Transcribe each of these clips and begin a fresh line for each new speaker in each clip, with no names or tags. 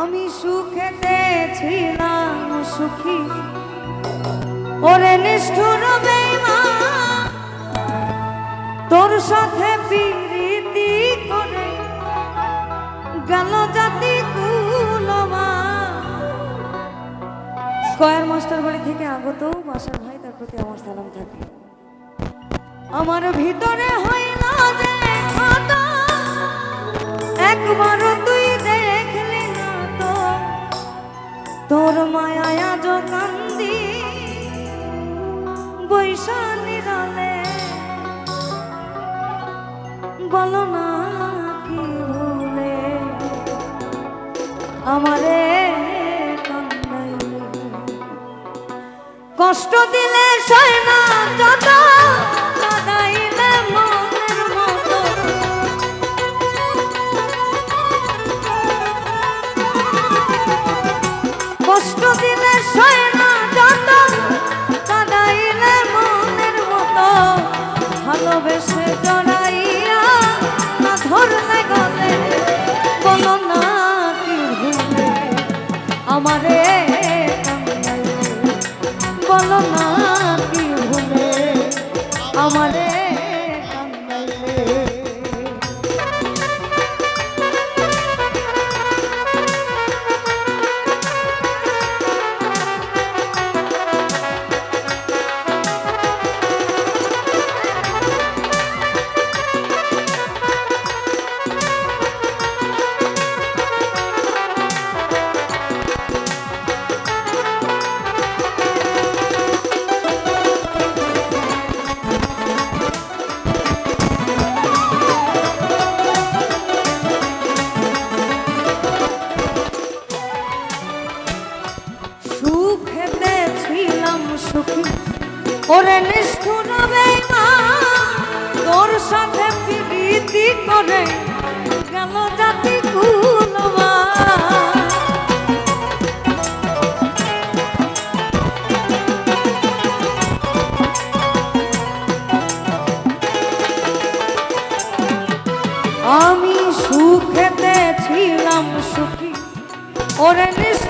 আমি সুখে ছিলাম সুখী। ওরে নিষ্ঠুর তোর সাথে প্রীতি করে গেল জাতি স্কয়ার মাস্টার বাড়ি থেকে আগত মাসার ভাই, তার প্রতি আমার সালাম থাকে আমার ভিতরে হইল যে একবারও মায়া যোগান্দি বৈশালী রালে বলো না কি ভুলে আমারে কষ্ট দিলে সয় না যত ওরে নিষ্ঠুর তোর সাথে প্রীতি করে গেল জাতি আমি সুখেতে ছিলাম সুখী ওরে নিষ্ঠ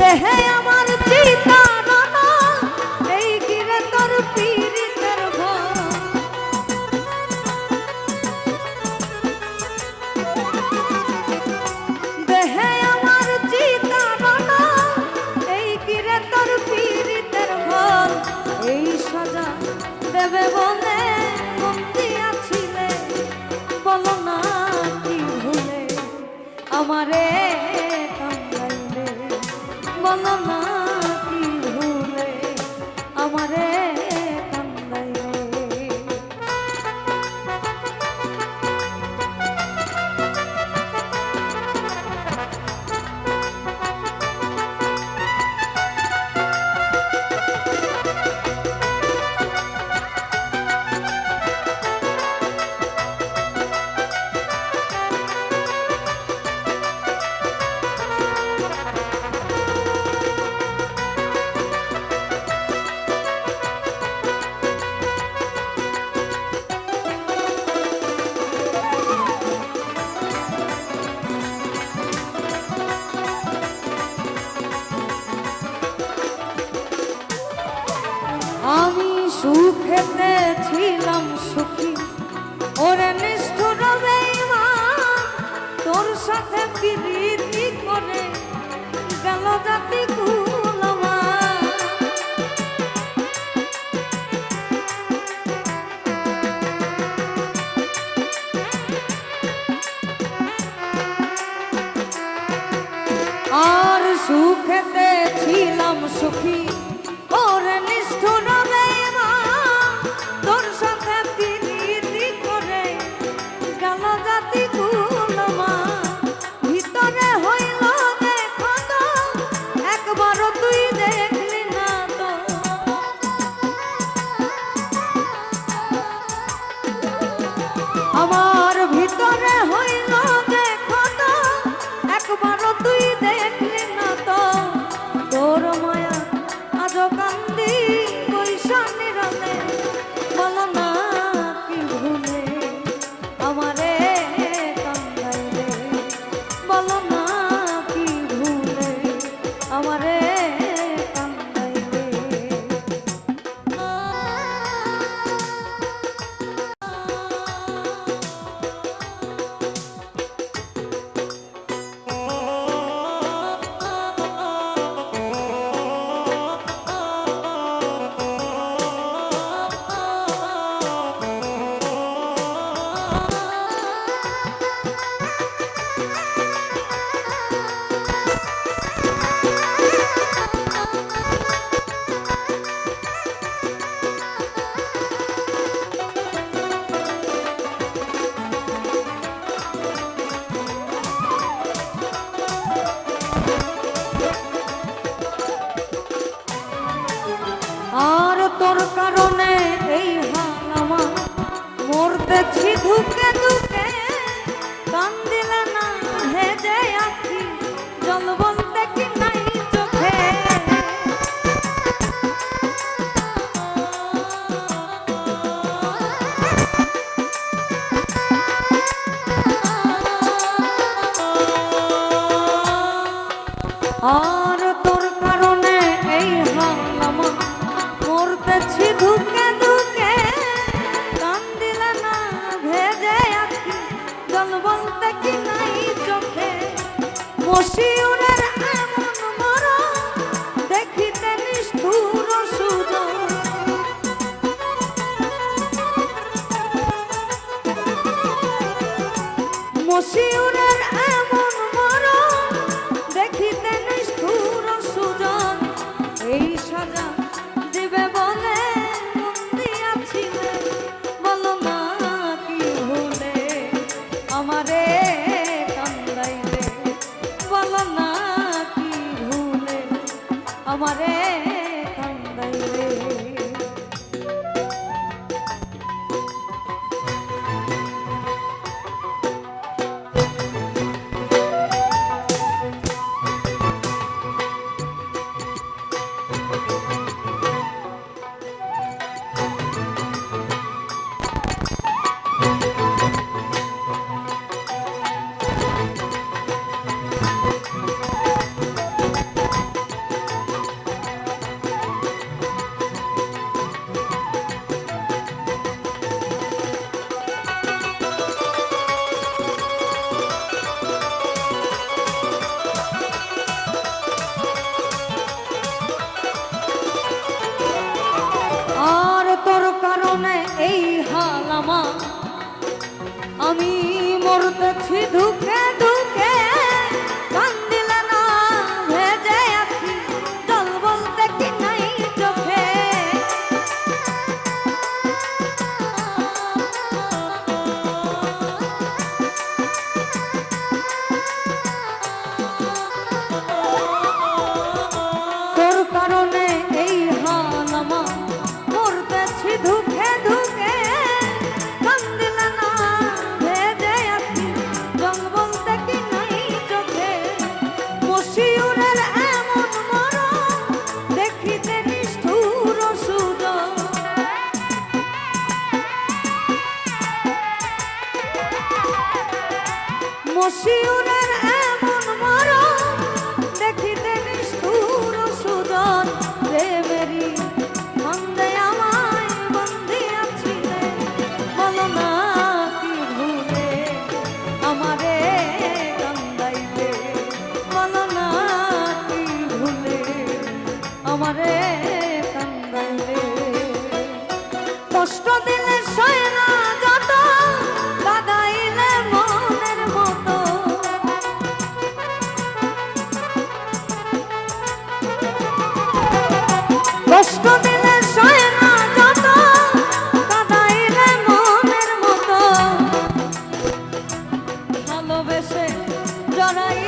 দেহে আমার হইলাম সুখী। ওরে নিষ্ঠুর তোর সাথে প্রীতি করে? গেল জাতি আর সুখেতে ছিলাম সুখী। আর তোর কারণে এই হাঙ্গামা মরতেছি ধুকে ধুকে। কান দিলা না ভেজে আছি জল বলতে কি নাই চোখে। মশিউরের এমন মর আমি মশিউরের এমন মরণ, দেখিতে নিষ্ঠুর সুদন প্রেমেরি মন্দে আমায় বন্দি আছিলে বলো না কি ভুলে আমারে কান্দাইলে? বলো না কি ভুলে আমারে 上一